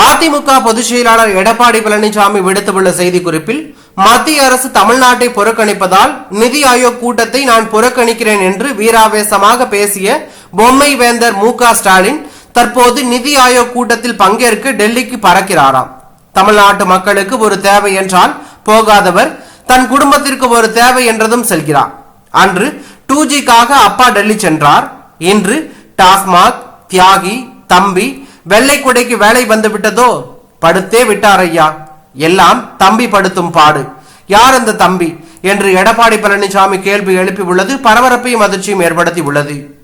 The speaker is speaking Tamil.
அதிமுக பொதுச் செயலாளர் எடப்பாடி பழனிசாமி விடுத்துள்ள செய்திக்குறிப்பில் மத்திய அரசு தமிழ்நாட்டை புறக்கணிப்பதால் நிதி ஆயோக் கூட்டத்தை நான் புறக்கணிக்கிறேன் என்று வீராவேசமாக பேசிய பொம்மை வேந்தர் மு ஸ்டாலின் தற்போது நிதி ஆயோக் கூட்டத்தில் பங்கேற்க டெல்லிக்கு பறக்கிறாராம். தமிழ்நாட்டு மக்களுக்கு ஒரு தேவை என்றால் போகாதவர் தன் குடும்பத்திற்கு ஒரு தேவை என்றதும் செல்கிறார். அன்று டூ ஜிக்காக அப்பா டெல்லி சென்றார். இன்று டாஸ்மாக் தியாகி தம்பி வெள்ளை குடைக்கு வேலை வந்து விட்டதோ? படுத்தே விட்டார் ஐயா எல்லாம் தம்பி படுத்தும் பாடு. யார் அந்த தம்பி? என்று எடப்பாடி பழனிசாமி கேள்வி எழுப்பி உள்ளது பரபரப்பையும் அதிர்ச்சியும் ஏற்படுத்தி உள்ளது.